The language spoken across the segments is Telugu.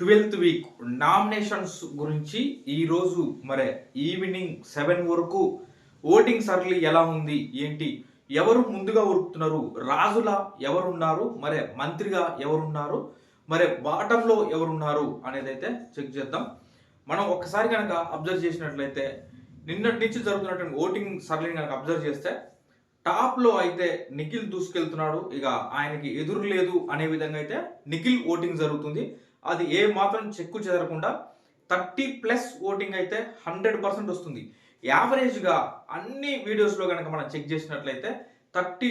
ట్వెల్త్ వీక్ నామినేషన్స్ గురించి ఈరోజు మరి ఈవినింగ్ సెవెన్ వరకు ఓటింగ్ సర్లీ ఎలా ఉంది ఏంటి ఎవరు ముందుగా ఉరుకుతున్నారు రాజుల ఎవరున్నారు మరి మంత్రిగా ఎవరున్నారు మరి బాటంలో ఎవరున్నారు అనేది అయితే చెక్ చేద్దాం. మనం ఒక్కసారి కనుక అబ్జర్వ్ చేసినట్లయితే నిన్నటి నుంచి జరుగుతున్నటువంటి ఓటింగ్ సర్లీని కనుక అబ్జర్వ్ చేస్తే టాప్లో అయితే నిఖిల్ దూసుకెళ్తున్నాడు. ఇక ఆయనకి ఎదురు లేదు అనే విధంగా అయితే నిఖిల్ ఓటింగ్ జరుగుతుంది. అది ఏ మాత్రం చెక్కు చెదరకుండా థర్టీ ప్లస్ ఓటింగ్ అయితే హండ్రెడ్ పర్సెంట్ వస్తుంది. యావరేజ్గా అన్ని వీడియోస్లో కనుక మనం చెక్ చేసినట్లయితే థర్టీ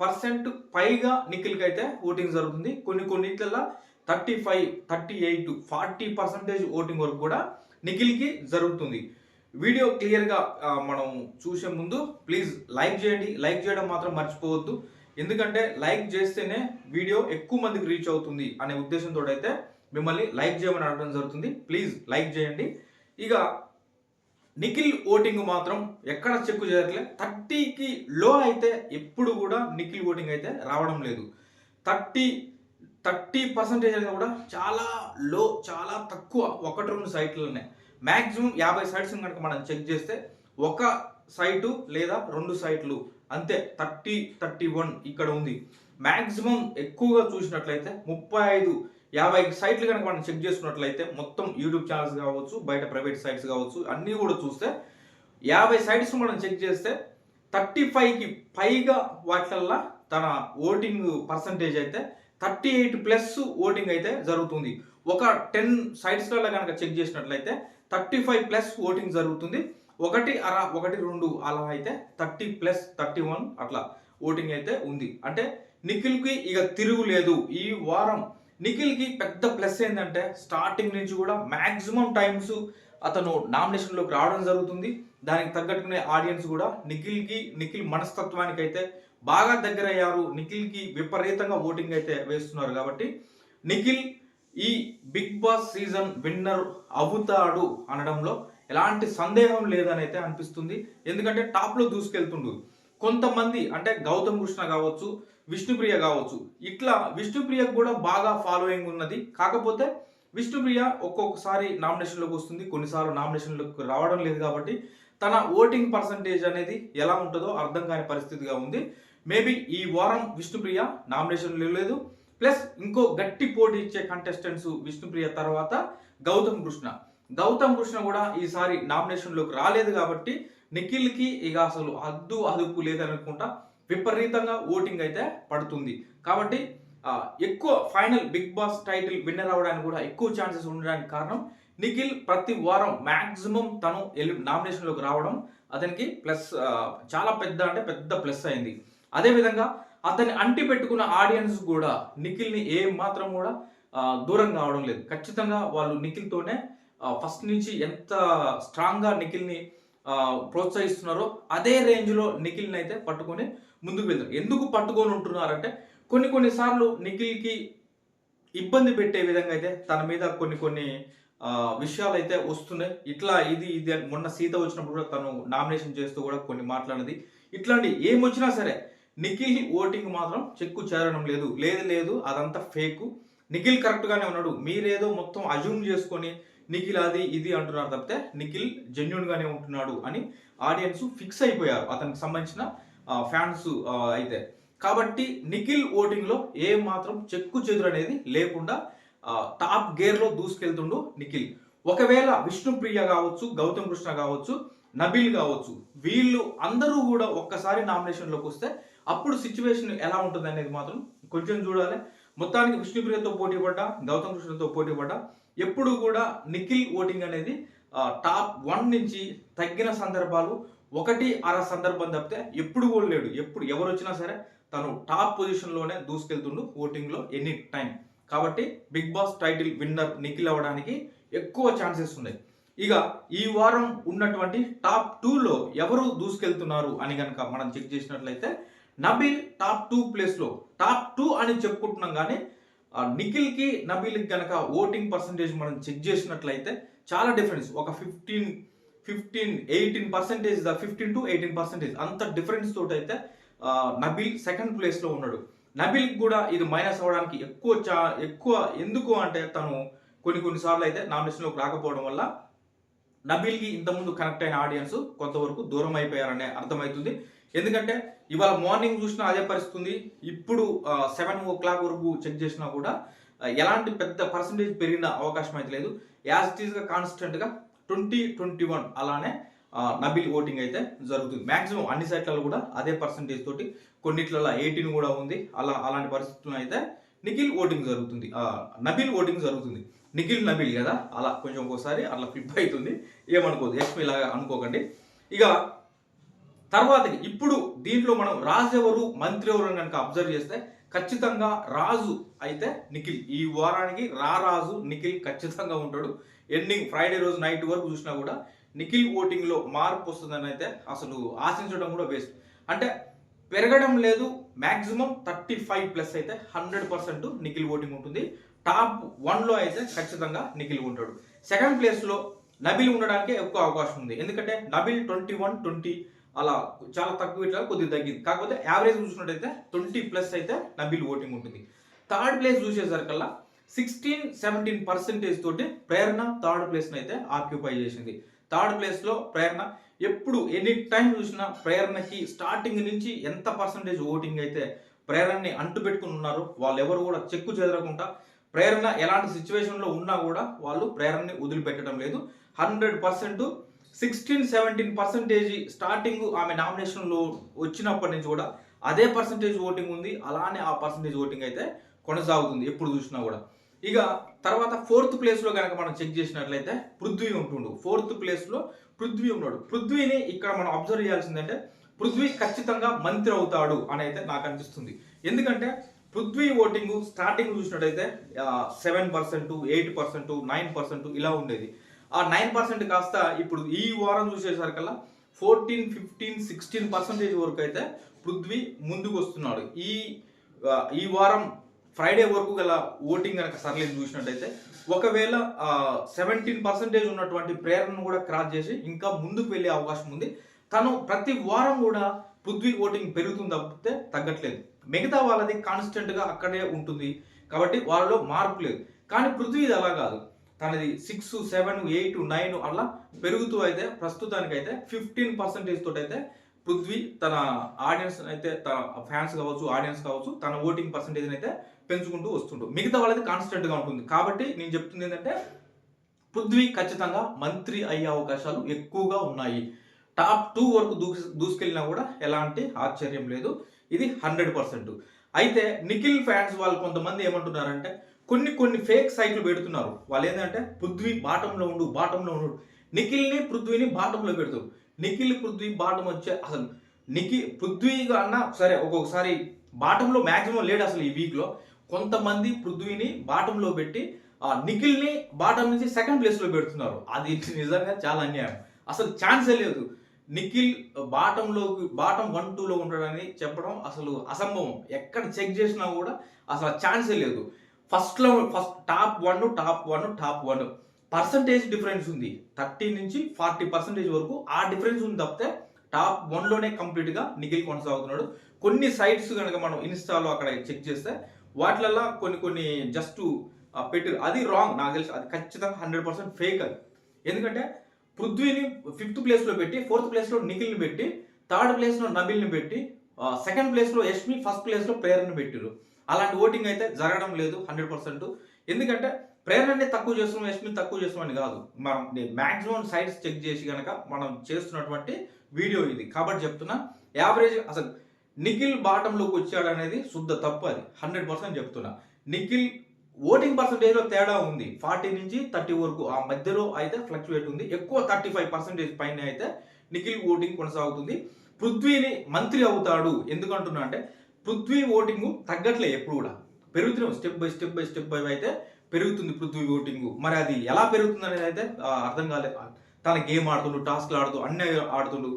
పర్సెంట్ పైగా నిఖిల్కి అయితే ఓటింగ్ జరుగుతుంది. కొన్ని కొన్నిట్లలో thirty five thirty eight forty percentage voting వరకు కూడా నిఖిల్కి జరుగుతుంది. వీడియో క్లియర్గా మనం చూసే ముందు ప్లీజ్ లైక్ చేయండి. లైక్ చేయడం మాత్రం మర్చిపోవద్దు. ఎందుకంటే లైక్ చేస్తేనే వీడియో ఎక్కువ మందికి రీచ్ అవుతుంది అనే ఉద్దేశంతో అయితే మిమ్మల్ని లైక్ చేయమని అడగడం జరుగుతుంది. ప్లీజ్ లైక్ చేయండి. ఇక నిఖిల్ ఓటింగ్ మాత్రం ఎక్కడ చెక్కు చేయట్లే. థర్టీకి లో అయితే ఎప్పుడు కూడా నిఖిల్ ఓటింగ్ అయితే రావడం లేదు. థర్టీ థర్టీ పర్సెంటేజ్ అనేది కూడా చాలా లో చాలా తక్కువ ఒకటి రెండు సైట్లనే. మ్యాక్సిమం యాభై సైట్స్ కనుక మనం చెక్ చేస్తే ఒక సైటు లేదా రెండు సైట్లు అంతే. థర్టీ థర్టీ వన్ ఇక్కడ ఉంది. మ్యాక్సిమం ఎక్కువగా చూసినట్లయితే ముప్పై ఐదు యాభై సైట్లు కనుక మనం చెక్ చేసుకున్నట్లయితే మొత్తం యూట్యూబ్ ఛానల్స్ కావచ్చు బయట ప్రైవేట్ సైట్స్ కావచ్చు అన్నీ కూడా చూస్తే యాభై సైట్స్ మనం చెక్ చేస్తే థర్టీ ఫైవ్కి పైగా వాటిలల్లా తన ఓటింగ్ పర్సంటేజ్ అయితే థర్టీ ఎయిట్ ప్లస్ ఓటింగ్ అయితే జరుగుతుంది. ఒక టెన్ సైట్స్లలో కనుక చెక్ చేసినట్లయితే థర్టీ ఫైవ్ ప్లస్ ఓటింగ్ జరుగుతుంది. ఒకటి అర ఒకటి రెండు అలా అయితే థర్టీ ప్లస్ థర్టీ వన్ అట్లా ఓటింగ్ అయితే ఉంది. అంటే నిఖిల్కి ఇక తిరుగు లేదు. ఈ వారం నిఖిల్కి పెద్ద ప్లస్ ఏంటంటే స్టార్టింగ్ నుంచి కూడా మ్యాక్సిమం టైమ్స్ అతను నామినేషన్లోకి రావడం జరుగుతుంది. దానికి తగ్గట్టుకునే ఆడియన్స్ కూడా నిఖిల్కి నిఖిల్ మనస్తత్వానికి అయితే బాగా దగ్గర అయ్యారు నిఖిల్కి విపరీతంగా ఓటింగ్ అయితే వేస్తున్నారు కాబట్టి నిఖిల్ ఈ బిగ్ బాస్ సీజన్ విన్నర్ అవుతాడు అనడంలో ఎలాంటి సందేహం లేదని అయితే అనిపిస్తుంది. ఎందుకంటే టాప్లో దూసుకెళ్తుండు. కొంతమంది అంటే గౌతమ్ కృష్ణ కావచ్చు విష్ణుప్రియ కావచ్చు. ఇట్లా విష్ణుప్రియకు కూడా బాగా ఫాలోయింగ్ ఉన్నది. కాకపోతే విష్ణుప్రియ ఒక్కొక్కసారి నామినేషన్లోకి వస్తుంది. కొన్నిసార్లు నామినేషన్లోకి రావడం లేదు కాబట్టి తన ఓటింగ్ పర్సంటేజ్ అనేది ఎలా ఉంటుందో అర్థం కాని పరిస్థితిగా ఉంది. మేబీ ఈ వారం విష్ణుప్రియ నామినేషన్ లేదు. ప్లస్ ఇంకో గట్టి పోటీ ఇచ్చే కంటెస్టెంట్స్ విష్ణుప్రియ తర్వాత గౌతమ్ కృష్ణ. గౌతమ్ కృష్ణ కూడా ఈసారి నామినేషన్లోకి రాలేదు కాబట్టి నిఖిల్కి ఇక అసలు అద్దు అదుపు లేదనుకుంటా. విపరీతంగా ఓటింగ్ అయితే పడుతుంది. కాబట్టి ఎక్కువ final big boss title winner అవ్వడానికి కూడా ఎక్కువ ఛాన్సెస్ ఉండడానికి కారణం నిఖిల్ ప్రతి వారం మ్యాక్సిమం తను ఎలి నామినేషన్లోకి రావడం అతనికి ప్లస్ చాలా పెద్ద అంటే పెద్ద ప్లస్ అయింది. అదేవిధంగా అతన్ని అంటి పెట్టుకున్న ఆడియన్స్ కూడా నిఖిల్ని ఏం మాత్రం కూడా దూరం కావడం లేదు. ఖచ్చితంగా వాళ్ళు నిఖిల్తోనే ఫస్ట్ నుంచి ఎంత స్ట్రాంగ్గా నిఖిల్ని ప్రోత్సహిస్తున్నారో అదే రేంజ్లో నిఖిల్ని అయితే పట్టుకొని ముందుకు వెళ్తారు ఎందుకు పట్టుకొని ఉంటున్నారంటే కొన్ని కొన్నిసార్లు నిఖిల్కి ఇబ్బంది పెట్టే విధంగా అయితే తన మీద కొన్ని కొన్ని విషయాలు అయితే వస్తున్నాయి. ఇట్లా ఇది ఇది అని మొన్న సీత వచ్చినప్పుడు కూడా తను నామినేషన్ చేస్తూ కూడా కొన్ని మాట్లాడినది. ఇట్లాంటి ఏమొచ్చినా సరే నిఖిల్ ఓటింగ్ మాత్రం చెక్కు చేరడం లేదు. లేదు లేదు అదంతా ఫేక్. నిఖిల్ కరెక్ట్గానే ఉన్నాడు. మీరేదో మొత్తం అజ్యూమ్ చేసుకొని నిఖిల్ అది ఇది అంటున్నారు తప్పితే నిఖిల్ జెన్యున్గానే ఉంటున్నాడు అని ఆడియన్స్ ఫిక్స్ అయిపోయారు. అతనికి సంబంధించిన ఫ్యాన్స్ అయితే. కాబట్టి నిఖిల్ ఓటింగ్లో ఏ మాత్రం చెక్కు చెదురు అనేది లేకుండా టాప్ గేర్లో దూసుకెళ్తుండు నిఖిల్. ఒకవేళ విష్ణుప్రియ కావచ్చు గౌతమ్ కృష్ణ కావచ్చు నబిల్ కావచ్చు వీళ్ళు అందరూ కూడా ఒక్కసారి నామినేషన్లోకి వస్తే అప్పుడు సిచ్యువేషన్ ఎలా ఉంటుంది అనేది మాత్రం కొంచెం చూడాలి. మొత్తానికి విష్ణుప్రియతో పోటీ పడ్డా గౌతమ్ కృష్ణతో పోటీ పడ్డా ఎప్పుడు కూడా నిఖిల్ ఓటింగ్ అనేది టాప్ వన్ నుంచి తగ్గిన సందర్భాలు ఒకటి అర సందర్భం తప్పితే ఎప్పుడు కూడా లేడు. ఎప్పుడు ఎవరు వచ్చినా సరే తను టాప్ పొజిషన్లోనే దూసుకెళ్తుండు ఓటింగ్లో ఎనీ టైం. కాబట్టి big boss title winner Nikhil అవ్వడానికి ఎక్కువ ఛాన్సెస్ ఉన్నాయి. ఇక ఈ వారం ఉన్నటువంటి టాప్ టూలో ఎవరు దూసుకెళ్తున్నారు అని కనుక మనం చెక్ చేసినట్లయితే నబిల్ టాప్ టూ ప్లేస్లో టాప్ టూ అని చెప్పుకుంటున్నాం కానీ నిఖిల్కి నబీల్కి కనుక ఓటింగ్ పర్సంటేజ్ మనం చెక్ చేసినట్లయితే చాలా డిఫరెన్స్ ఒక fifteen fifteen eighteen percentage fifteen to eighteen percentage అంత డిఫరెన్స్ తోటి అయితే నబిల్ నబీల్ సెకండ్ ప్లేస్లో ఉన్నాడు. నబీల్ కూడా ఇది మైనస్ అవ్వడానికి ఎక్కువ చా ఎక్కువ ఎందుకు అంటే తను కొన్ని కొన్నిసార్లు అయితే నామినేషన్లోకి రాకపోవడం వల్ల నబీల్కి ఇంతకుముందు కనెక్ట్ అయిన ఆడియన్స్ కొంతవరకు దూరం అయిపోయారనే అర్థమవుతుంది. ఎందుకంటే ఇవాళ మార్నింగ్ చూసినా అదే పరిస్థితుంది. ఇప్పుడు సెవెన్ ఓ క్లాక్ వరకు చెక్ చేసినా కూడా ఎలాంటి పెద్ద పర్సంటేజ్ పెరిగిన అవకాశం అయితే లేదు. యాజ్ ఇట్ ఈస్గా కాన్స్టెంట్గా ట్వంటీ ట్వంటీ వన్ అలానే నబిల్ ఓటింగ్ అయితే జరుగుతుంది. మాక్సిమం అన్ని సైట్లలో కూడా అదే పర్సంటేజ్ తోటి కొన్నిట్లలో ఎయిటీన్ కూడా ఉంది. అలా అలాంటి పరిస్థితుల్లో అయితే నిఖిల్ ఓటింగ్ జరుగుతుంది. నబిల్ ఓటింగ్ జరుగుతుంది. నిఖిల్ నబిల్ కదా? అలా కొంచెం ఒకసారి అలా ఫ్లిప్ అవుతుంది. ఏమనుకోదు ఎస్పీ లాగా అనుకోకండి. ఇక తర్వాత ఇప్పుడు దీంట్లో మనం రాజు ఎవరు మంత్రి ఎవరు కనుక అబ్జర్వ్ చేస్తే ఖచ్చితంగా రాజు అయితే నిఖిల్. ఈ వారానికి రా రాజు నిఖిల్ ఖచ్చితంగా ఉంటాడు. ఎండింగ్ ఫ్రైడే రోజు నైట్ వరకు చూసినా కూడా నిఖిల్ ఓటింగ్లో మార్పు వస్తుందని అయితే అసలు ఆశించడం కూడా వేస్ట్ అంటే పెరగడం లేదు మ్యాక్సిమం థర్టీ ఫైవ్ ప్లస్ అయితే హండ్రెడ్ పర్సెంట్ నిఖిల్ ఓటింగ్ ఉంటుంది. టాప్ వన్లో అయితే ఖచ్చితంగా నిఖిల్ ఉంటాడు. సెకండ్ ప్లేస్లో నబిల్ ఉండడానికి ఎక్కువ అవకాశం ఉంది. ఎందుకంటే నబిల్ ట్వంటీ వన్ ట్వంటీ అలా చాలా తక్కువ ఇట్లా కొద్దిగా తగ్గింది. కాకపోతే యావరేజ్ చూసినట్టయితే ట్వంటీ ప్లస్ అయితే నబిల్ ఓటింగ్ ఉంటుంది. థర్డ్ ప్లేస్ చూసేసరికల్లా సిక్స్టీన్ సెవెంటీన్ పర్సెంటేజ్ తోటి ప్రేరణ థర్డ్ ప్లేస్ని అయితే ఆక్యుపై చేసింది. థర్డ్ ప్లేస్లో ప్రేరణ ఎప్పుడు ఎనీ టైం చూసినా ప్రేరణకి స్టార్టింగ్ నుంచి ఎంత పర్సంటేజ్ ఓటింగ్ అయితే ప్రేరణని అంటు పెట్టుకుని ఉన్నారో వాళ్ళు ఎవరు కూడా చెక్కు చెదరకుండా ప్రేరణ ఎలాంటి సిచ్యువేషన్లో ఉన్నా కూడా వాళ్ళు ప్రేరణని వదిలిపెట్టడం లేదు. Hundred percent sixteen seventeen percentage starting ఆమె నామినేషన్లో వచ్చినప్పటి నుంచి కూడా అదే పర్సంటేజ్ ఓటింగ్ ఉంది. అలానే ఆ పర్సంటేజ్ ఓటింగ్ అయితే కొనసాగుతుంది ఎప్పుడు చూసినా కూడా. ఇక తర్వాత ఫోర్త్ ప్లేస్లో కనుక మనం చెక్ చేసినట్లయితే పృథ్వీ ఉంటుండు. ఫోర్త్ ప్లేస్లో పృథ్వీ ఉన్నాడు. పృథ్వీని ఇక్కడ మనం అబ్జర్వ్ చేయాల్సిందంటే పృథ్వీ ఖచ్చితంగా మంత్రి అవుతాడు అని అయితే నాకు అనిపిస్తుంది. ఎందుకంటే పృథ్వీ ఓటింగ్ స్టార్టింగ్ చూసినట్టయితే seven percent eight percent nine percent ఇలా ఉండేది. ఆ నైన్ పర్సెంట్ కాస్త ఇప్పుడు ఈ వారం చూసేసరికల్లా ఫోర్టీన్ ఫిఫ్టీన్ సిక్స్టీన్ పర్సెంటేజ్ వరకు అయితే పృథ్వీ ముందుకు వస్తున్నాడు ఈ ఈ వారం ఫ్రైడే వరకు గల ఓటింగ్ కనుక సర్లేదు చూసినట్టయితే ఒకవేళ సెవెంటీన్ పర్సెంటేజ్ ఉన్నటువంటి ప్రేరణను కూడా క్రాస్ చేసి ఇంకా ముందుకు వెళ్ళే అవకాశం ఉంది. తను ప్రతి వారం కూడా పృథ్వీ ఓటింగ్ పెరుగుతుంది తప్పితే తగ్గట్లేదు. మిగతా వాళ్ళది కాన్స్టెంట్గా అక్కడే ఉంటుంది. కాబట్టి వాళ్ళలో మార్పు లేదు. కానీ పృథ్వీ ఇది అలా కాదు. తనది సిక్స్ సెవెన్ ఎయిట్ నైన్ అలా పెరుగుతూ అయితే ప్రస్తుతానికైతే ఫిఫ్టీన్ పర్సెంటేజ్ తోటైతే అయితే పృథ్వీ తన ఆడియన్స్ అయితే తన ఫ్యాన్స్ కావచ్చు ఆడియన్స్ కావచ్చు తన ఓటింగ్ పర్సంటేజ్ అయితే పెంచుకుంటూ వస్తుంటూ మిగతా వాళ్ళది కాన్స్టెంట్గా ఉంటుంది. కాబట్టి నేను చెప్తుంది ఏంటంటే పృథ్వీ ఖచ్చితంగా మంత్రి అయ్యే అవకాశాలు ఎక్కువగా ఉన్నాయి. టాప్ టూ వరకు దూకి దూసుకెళ్ళినా కూడా ఎలాంటి ఆశ్చర్యం లేదు. ఇది హండ్రెడ్ పర్సెంట్ అయితే నిఖిల్ ఫ్యాన్స్ వాళ్ళు కొంతమంది ఏమంటున్నారంటే కొన్ని కొన్ని ఫేక్ సైట్లు పెడుతున్నారు. వాళ్ళు ఏంటంటే పృథ్వీ బాటంలో ఉండు బాటంలో ఉండు. నిఖిల్ని పృథ్వీని బాటంలో పెడతారు నిఖిల్ పృథ్వీ బాటం వచ్చే అసలు నిఖిల్ పృథ్వీగా అన్న సరే ఒక్కొక్కసారి బాటంలో మ్యాక్సిమం లేడు అసలు ఈ వీక్లో కొంతమంది పృథ్వీని బాటంలో పెట్టి ఆ నిఖిల్ని బాటం నుంచి సెకండ్ ప్లేస్లో పెడుతున్నారు. అది నిజంగా చాలా అన్యాయం. అసలు ఛాన్సే లేదు. నిఖిల్ బాటంలోకి బాటం వన్ టూలో ఉంటాడని చెప్పడం అసలు అసంభవం. ఎక్కడ చెక్ చేసినా కూడా అసలు ఛాన్సే లేదు. ఫస్ట్లో first top one top one top one percentage difference ఉంది. థర్టీ నుంచి ఫార్టీ పర్సెంటేజ్ వరకు ఆ డిఫరెన్స్ ఉంది తప్పితే టాప్ వన్లోనే కంప్లీట్గా నిఖిల్ కొనసాగుతున్నాడు. కొన్ని సైట్స్ కనుక మనం ఇన్స్టాలో అక్కడ చెక్ చేస్తే వాటిలల్లో కొన్ని కొన్ని జస్ట్ పెట్టి అది రాంగ్ నాకు తెలిసి అది ఖచ్చితంగా హండ్రెడ్ పర్సెంట్ ఫేక్ అది. ఎందుకంటే పృథ్వీని ఫిఫ్త్ ప్లేస్లో పెట్టి ఫోర్త్ ప్లేస్లో నిఖిల్ని పెట్టి థర్డ్ ప్లేస్లో నబిల్ని పెట్టి సెకండ్ ప్లేస్లో యష్మి ఫస్ట్ ప్లేస్లో ప్రేరణని పెట్టారు. అలాంటి ఓటింగ్ అయితే జరగడం లేదు. హండ్రెడ్ పర్సెంట్ ఎందుకంటే ప్రేరణని తక్కువ చేస్తున్నాం యష్మిని తక్కువ చేస్తున్నామని కాదు. మనం మ్యాక్సిమం సైట్స్ చెక్ చేసి కనుక మనం చేస్తున్నటువంటి వీడియో ఇది. కాబట్టి చెప్తున్నా యావరేజ్ అసలు నిఖిల్ బాటంలోకి వచ్చాడు అనేది శుద్ధ తప్పు అది. హండ్రెడ్ పర్సెంట్ చెప్తున్నా. నిఖిల్ ఓటింగ్ పర్సంటేజ్లో తేడా ఉంది. ఫార్టీ నుంచి థర్టీ వరకు ఆ మధ్యలో అయితే ఫ్లక్చువేట్ ఉంది. ఎక్కువ థర్టీ ఫైవ్ పర్సెంటేజ్ పైన అయితే నిఖిల్ ఓటింగ్ కొనసాగుతుంది. పృథ్వీని మంత్రి అవుతాడు. ఎందుకంటున్నా అంటే పృథ్వీ ఓటింగ్ తగ్గట్లే ఎప్పుడు కూడా. పెరుగుతున్నాం. Step by step by step by అయితే పెరుగుతుంది పృథ్వీ ఓటింగ్. మరి అది ఎలా పెరుగుతుంది అనేది అయితే అర్థం కాలేదు తన గేమ్ ఆడుతుండు టాస్క్లు ఆడుతూ అన్నీ ఆడుతుండు.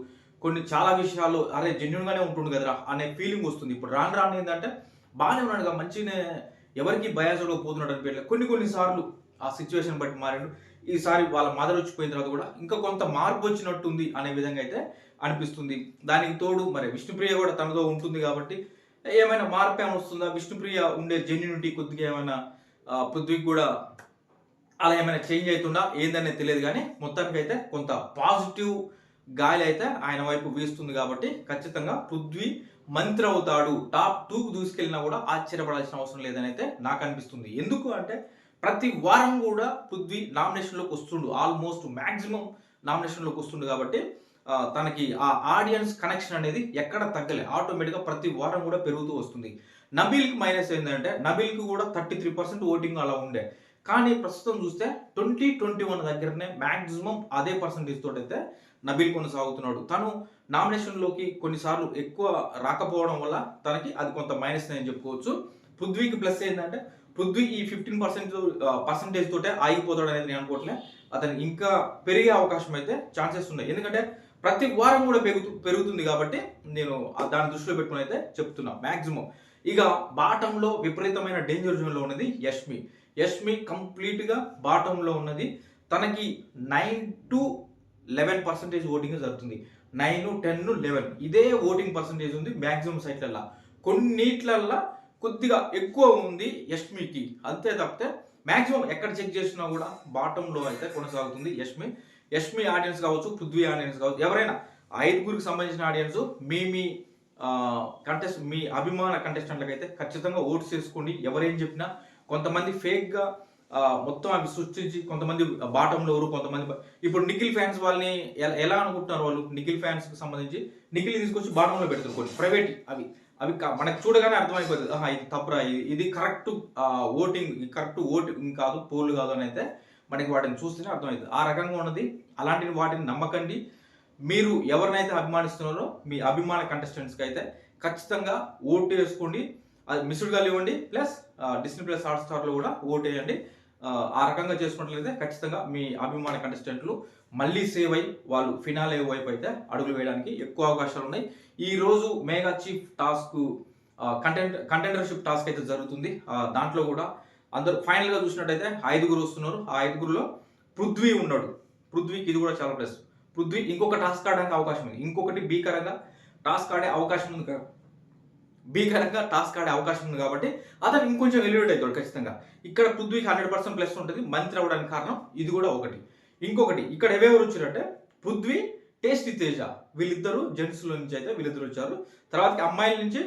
కొన్ని చాలా విషయాల్లో అరే జెన్యున్గానే ఉంటుండు కదరా అనే ఫీలింగ్ వస్తుంది. ఇప్పుడు రాను రాను ఏంటంటే బాగానే ఉన్నాడుగా మంచిగానే ఎవరికి బయాసలో పోతున్నాడు అనిపించలేదు కొన్ని కొన్ని సార్లు ఆ సిచ్యువేషన్ బట్టి మారాడు. ఈసారి వాళ్ళ మదర్ వచ్చిపోయిన తర్వాత కూడా ఇంకా కొంత మార్పు వచ్చినట్టుంది అనే విధంగా అయితే అనిపిస్తుంది. దానికి తోడు మరి విష్ణుప్రియ కూడా తనతో ఉంటుంది కాబట్టి ఏమైనా మార్పు ఏమైనా వస్తుందా? విష్ణుప్రియ ఉండే జెన్యునిటీ కొద్దిగా ఏమైనా ఆ, పృథ్వీకి కూడా అలా ఏమైనా చేంజ్ అవుతుందా? ఏందనేది తెలియదు కానీ మొత్తానికి అయితే కొంత పాజిటివ్ గాలి అయితే ఆయన వైపు వీస్తుంది కాబట్టి ఖచ్చితంగా పృథ్వీ మంత్రి అవుతాడు. టాప్ టూకు దూసుకెళ్ళినా కూడా ఆశ్చర్యపడాల్సిన అవసరం లేదని అయితే నాకు అనిపిస్తుంది. ఎందుకు అంటే ప్రతి వారం కూడా పృథ్వీ నామినేషన్లోకి వస్తుండు. ఆల్మోస్ట్ మ్యాక్సిమం నామినేషన్లోకి వస్తుండు కాబట్టి తనకి ఆ ఆడియన్స్ కనెక్షన్ అనేది ఎక్కడ తగ్గలే. ఆటోమేటిక్గా ప్రతి వారం కూడా పెరుగుతూ వస్తుంది. నబీల్కి మైనస్ ఏంటంటే నబీల్కి కూడా థర్టీ త్రీ పర్సెంట్ ఓటింగ్ అలా ఉండే. కానీ ప్రస్తుతం చూస్తే ట్వంటీ ట్వంటీ వన్ దగ్గరనే మ్యాక్సిమం అదే పర్సంటేజ్ తోటైతే అయితే నబీల్ కొనసాగుతున్నాడు. తను నామినేషన్లోకి కొన్నిసార్లు ఎక్కువ రాకపోవడం వల్ల తనకి అది కొంత మైనస్ అని చెప్పుకోవచ్చు. పృథ్వీకి ప్లస్ ఏంటంటే పృథ్వీ ఈ ఫిఫ్టీన్ పర్సెంట్ పర్సంటేజ్ తోటే ఆగిపోతాడు అనేది నేను అనుకోవట్లే. అతనికి ఇంకా పెరిగే అవకాశం అయితే ఛాన్సెస్ ఉన్నాయి. ఎందుకంటే ప్రతి వారం కూడా పెరుగుతూ పెరుగుతుంది కాబట్టి నేను దాని దృష్టిలో పెట్టుకుని అయితే చెప్తున్నా. మ్యాక్సిమం ఇక బాటంలో విపరీతమైన డేంజర్ జోన్లో ఉన్నది యష్మి. యష్మి కంప్లీట్గా బాటంలో ఉన్నది. తనకి nine to eleven percentage voting జరుగుతుంది. నైన్ టెన్ లెవెన్ ఇదే ఓటింగ్ పర్సంటేజ్ ఉంది మ్యాక్సిమం సైట్లల్లో. కొన్నిట్లల్లో కొద్దిగా ఎక్కువ ఉంది యష్మికి. అంతే తప్పితే మ్యాక్సిమం ఎక్కడ చెక్ చేసినా కూడా బాటంలో అయితే కొనసాగుతుంది యష్మి. యష్మి ఆడియన్స్ కావచ్చు పృథ్వీ ఆడియన్స్ కావచ్చు ఎవరైనా ఐదుగురికి సంబంధించిన ఆడియన్స్ మీ మీ కంటెస్ట్ మీ అభిమాన కంటెస్టెంట్లకు అయితే ఖచ్చితంగా ఓట్స్ చేసుకోండి. ఎవరేం చెప్పినా కొంతమంది ఫేక్గా మొత్తం అవి సృష్టించి కొంతమంది బాటంలో ఎవరు కొంతమంది ఇప్పుడు నిఖిల్ ఫ్యాన్స్ వాళ్ళని ఎలా అనుకుంటున్నారు వాళ్ళు? నిఖిల్ ఫ్యాన్స్కి సంబంధించి నిఖిల్ తీసుకొచ్చి బాటంలో పెడతారు కొన్ని ప్రైవేట్ అవి అవి మనకు చూడగానే అర్థమైపోతుంది. ఇది తప్పురా ఇది- ఇది కరెక్ట్ ఓటింగ్ కరెక్ట్ ఓటింగ్ కాదు పోల్ కాదు అని అయితే మనకి వాటిని చూస్తేనే అర్థమవుతుంది. ఆ రకంగా ఉన్నది. అలాంటి వాటిని నమ్మకండి. మీరు ఎవరినైతే అభిమానిస్తున్నారో మీ అభిమాన కంటెస్టెంట్స్కి అయితే ఖచ్చితంగా ఓటు వేసుకోండి. అది మిస్డ్ కాల్ ఇవ్వండి. ప్లస్ డిస్నీ ప్లస్ హాట్ స్టార్లో కూడా ఓటు వేయండి. ఆ, రకంగా చేసుకున్నట్లయితే ఖచ్చితంగా మీ అభిమాన కంటెస్టెంట్లు మళ్ళీ సేవ్ అయ్యి వాళ్ళు ఫినాలే వైపు అయితే అడుగులు వేయడానికి ఎక్కువ అవకాశాలు ఉన్నాయి. ఈ రోజు mega chief task content contendership task అయితే జరుగుతుంది. దాంట్లో కూడా అందరూ ఫైనల్గా చూసినట్టయితే ఐదుగురు వస్తున్నారు. ఆ ఐదుగురులో పృథ్వీ ఉన్నాడు. పృథ్వీకి ఇది కూడా చాలా ప్లస్. పృథ్వీ ఇంకొక టాస్క్ ఆడడానికి అవకాశం ఉంది. ఇంకొకటి భీకరంగా టాస్క్ ఆడే అవకాశం ఉంది కదా భీకరంగా టాస్క్ ఆడే అవకాశం ఉంది కాబట్టి అతను ఇంకొంచెం ఎలివేట్ అవుతాడు ఖచ్చితంగా. ఇక్కడ పృథ్వీకి హండ్రెడ్ పర్సెంట్ ప్లస్ ఉంటుంది. మంత్రి అవ్వడానికి కారణం ఇది కూడా ఒకటి. ఇంకొకటి ఇక్కడ ఎవరెవరు వచ్చారంటే పృథ్వీ టేస్ట్ తేజ. వీళ్ళిద్దరు జెంట్స్లో నుంచి అయితే వీళ్ళిద్దరు వచ్చారు. తర్వాత అమ్మాయిల నుంచి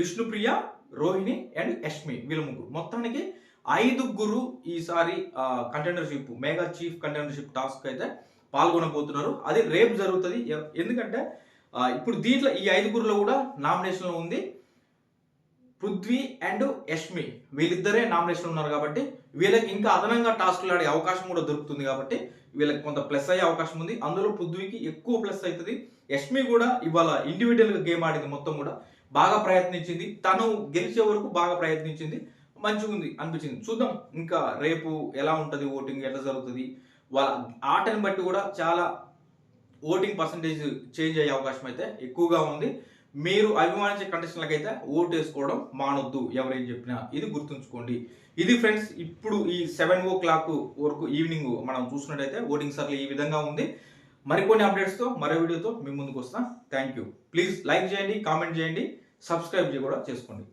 విష్ణుప్రియ రోహిణి అండ్ యష్మి వీళ్ళ ముగ్గురు. మొత్తానికి ఐదుగురు ఈసారి contendership mega chief contendership task అయితే పాల్గొనబోతున్నారు. అది రేపు జరుగుతుంది. ఎందుకంటే ఇప్పుడు దీంట్లో ఈ ఐదుగురులో కూడా నామినేషన్లో ఉంది పృథ్వీ అండ్ యష్మి. వీళ్ళిద్దరే నామినేషన్ ఉన్నారు కాబట్టి వీళ్ళకి ఇంకా అదనంగా టాస్క్లు ఆడే అవకాశం కూడా దొరుకుతుంది కాబట్టి వీళ్ళకి కొంత ప్లస్ అయ్యే అవకాశం ఉంది. అందులో పృథ్వీకి ఎక్కువ ప్లస్ అవుతుంది. యష్మి కూడా ఇవాళ ఇండివిజువల్గా గేమ్ ఆడింది మొత్తం కూడా. బాగా ప్రయత్నించింది. తను గెలిచే వరకు బాగా ప్రయత్నించింది. మంచిగా ఉంది అనిపించింది. చూద్దాం. ఇంకా రేపు ఎలా ఉంటుంది ఓటింగ్ ఎట్లా జరుగుతుంది? వాళ్ళ ఆటని బట్టి కూడా చాలా ఓటింగ్ పర్సంటేజ్ చేంజ్ అయ్యే అవకాశం అయితే ఎక్కువగా ఉంది. మీరు అభిమానించే కంటెస్టెంట్లకు అయితే ఓటు వేసుకోవడం మానొద్దు ఎవరేం చెప్పినా. ఇది గుర్తుంచుకోండి. ఇది ఫ్రెండ్స్ ఇప్పుడు ఈ సెవెన్ ఓ క్లాక్ వరకు ఈవినింగ్ మనం చూసినట్టయితే ఓటింగ్ సర్లు ఈ విధంగా ఉంది. మరికొన్ని అప్డేట్స్తో మరో వీడియోతో మీ ముందుకు వస్తాం థ్యాంక్ యూ. ప్లీజ్ లైక్ చేయండి కామెంట్ చేయండి సబ్స్క్రైబ్ కూడా చేసుకోండి.